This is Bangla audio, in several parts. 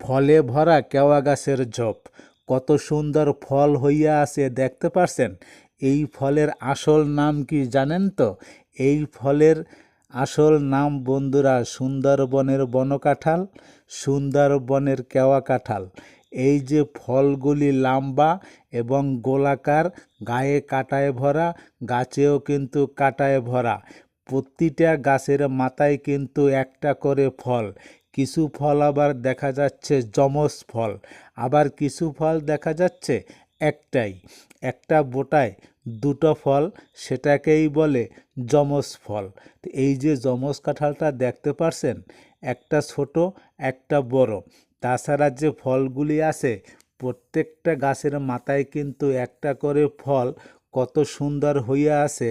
ফলে ভরা কেওয়া গাছের ঝোপ। কত সুন্দর ফল হইয়া আছে, দেখতে পারছেন? এই ফলের আসল নাম কি জানেন তো? এই ফলের আসল নাম, বন্ধুরা, সুন্দরবনের বনকাঁঠাল, সুন্দরবনের কেওয়া কাঁঠাল। এই যে ফলগুলি লম্বা এবং গোলাকার, গায়ে কাটায় ভরা, গাছেও কিন্তু কাটায় ভরা। প্রতিটা গাছের মাথায় কিন্তু একটা করে ফল। কিছু ফল আবার দেখা যাচ্ছে, যমজ ফল। আবার কিছু ফল দেখা যাচ্ছে, একটাই। একটা বোটায় দুটো ফল, সেটাকেই বলে যমজ ফল। এই যে যমজ কাঁঠালটা দেখতে পারছেন, একটা ছোট, একটা বড়। তাছাড়া যে ফলগুলি আছে, প্রত্যেকটা গাছের মাথায় কিন্তু একটা করে ফল কত সুন্দর হইয়া আছে,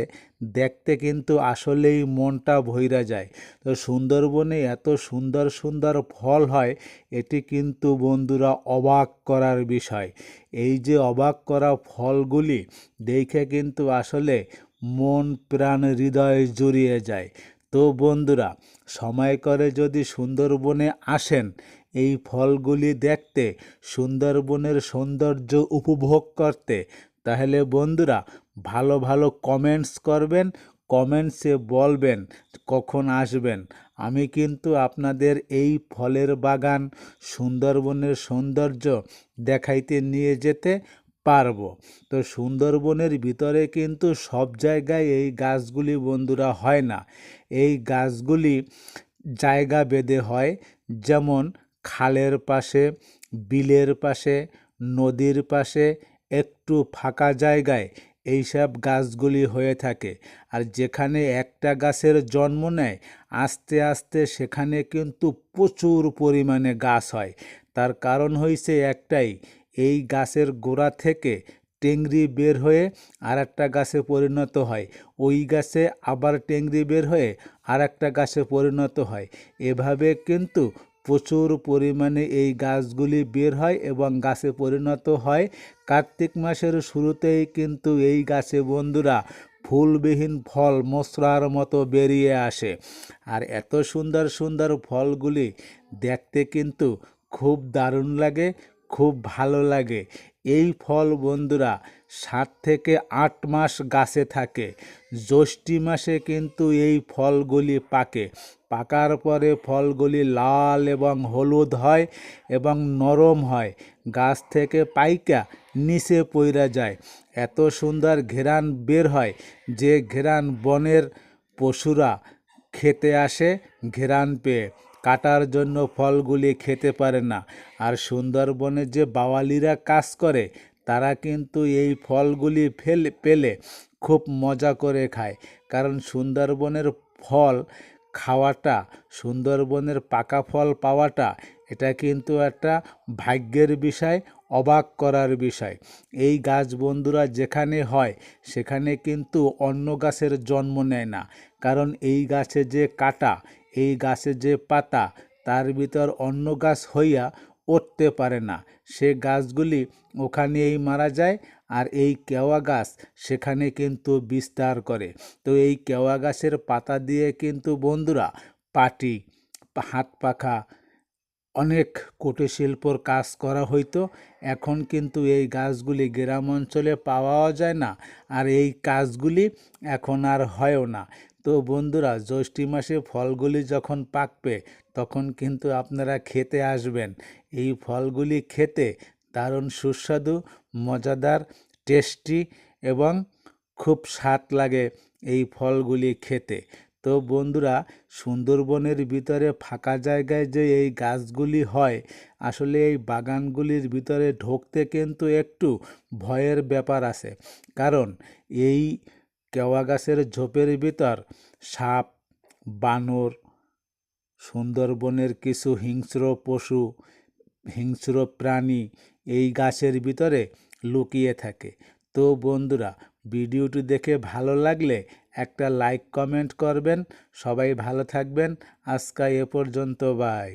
দেখতে কিন্তু আসলেই মনটা ভইরা যায়। তো সুন্দরবনে এত সুন্দর সুন্দর ফল হয়, এটি কিন্তু বন্ধুরা অবাক করার বিষয়। এই যে অবাক করা ফলগুলি, দেখে কিন্তু আসলে মন প্রাণ হৃদয় জুড়িয়ে যায়। তো বন্ধুরা, সময় করে যদি সুন্দরবনে আসেন, এই ফলগুলি দেখতে, সুন্দরবনের সৌন্দর্য উপভোগ করতে তাহলে বন্ধুরা ভালো ভালো কমেন্টস করবেন কমেন্টসে বলবেন কখন আসবেন। আমি কিন্তু আপনাদের এই ফলের বাগান, সুন্দরবনের সৌন্দর্য দেখাইতে নিয়ে যেতে পারব। তো সুন্দরবনের ভিতরে কিন্তু সব জায়গায় এই গাছগুলি বন্ধুরা হয় না। এই গাছগুলি জায়গা বেঁধে হয়, যেমন খালের পাশে, বিলের পাশে, নদীর পাশে একটু ফাঁকা জায়গায় এইসব গাছগুলি হয়ে থাকে। আর যেখানে একটা গাছের জন্ম নেয়, আস্তে আস্তে সেখানে কিন্তু প্রচুর পরিমাণে গাছ হয়। তার কারণ হয়েছে একটাই, এই গাছের গোড়া থেকে টেংরি বের হয়ে আর একটা গাছে পরিণত হয়। ওই গাছে আবার টেংরি বের হয়ে আর একটা গাছে পরিণত হয়। এভাবে কিন্তু প্রচুর পরিমাণে এই গাছগুলি বের হয় এবং গাছে পরিণত হয়। কার্তিক মাসের শুরুতেই কিন্তু এই গাছে বন্ধুরা ফুলবিহীন ফল মশলার মতো বেরিয়ে আসে। আর এত সুন্দর সুন্দর ফলগুলি দেখতে কিন্তু খুব দারুণ লাগে। খুব ভালো লাগে। এই ফল বন্ধুরা সাত থেকে আট মাস গাছে থাকে। জ্যৈষ্ঠী মাসে কিন্তু এই ফলগুলি পাকে। পাকার পরে ফলগুলি লাল এবং হলুদ হয় এবং নরম হয়। গাছ থেকে পাইকা নিচে পইরা যায়। এত সুন্দর ঘেরান বের হয় যে ঘেরান বনের পশুরা খেতে আসে ঘেরান পেয়ে। কাটার জন্য ফলগুলি খেতে পারে না। আর সুন্দরবনে যে বাওয়ালিরা কাজ করে, তারা কিন্তু এই ফলগুলি ফেলে, পেলে খুব মজা করে খায়। কারণ সুন্দরবনের ফল খাওয়াটা, সুন্দরবনের পাকা ফল পাওয়াটা, এটা কিন্তু একটা ভাগ্যের বিষয়, অবাক করার বিষয়। এই গাছ বন্ধুরা যেখানে হয়, সেখানে কিন্তু অন্য গাছের জন্ম নেয় না। কারণ এই গাছে যে কাটা এই গাছে যে পাতা, তার ভিতর অন্য গাছ হইয়া উঠতে পারে না। সে গাছগুলি ওখানেই মারা যায় আর এই কেওয়া গাছ সেখানে কিন্তু বিস্তার করে। তো এই কেওয়া গাছের পাতা দিয়ে কিন্তু বন্ধুরা পাটি, হাত পাখা, অনেক কুটির শিল্পর কাজ করা হইতো। এখন কিন্তু এই গাছগুলি গ্রাম অঞ্চলে পাওয়াও যায় না আর এই কাজগুলি এখন আর হয়ও না। তো বন্ধুরা, জ্যৈষ্ঠী মাসে ফলগুলি যখন পাকবে, তখন কিন্তু আপনারা খেতে আসবেন। এই ফলগুলি খেতে দারুণ সুস্বাদু, মজাদার, টেস্টি এবং খুব স্বাদ লাগে এই ফলগুলি খেতে। তো বন্ধুরা, সুন্দরবনের ভিতরে ফাঁকা জায়গায় যে এই গাছগুলি হয়, আসলে এই বাগানগুলির ভিতরে ঢুকতে কিন্তু একটু ভয়ের ব্যাপার আছে। কারণ এই কেওয়া গাছের ঝোপের ভিতর সাপ, বানর, সুন্দরবনের কিছু হিংস্র পশু, হিংস্র প্রাণী এই গাছের ভিতরে লুকিয়ে থাকে। তো বন্ধুরা, ভিডিওটি দেখে ভালো লাগলে একটা লাইক, কমেন্ট করবেন। সবাই ভালো থাকবেন। আজকে এ পর্যন্ত, বাই।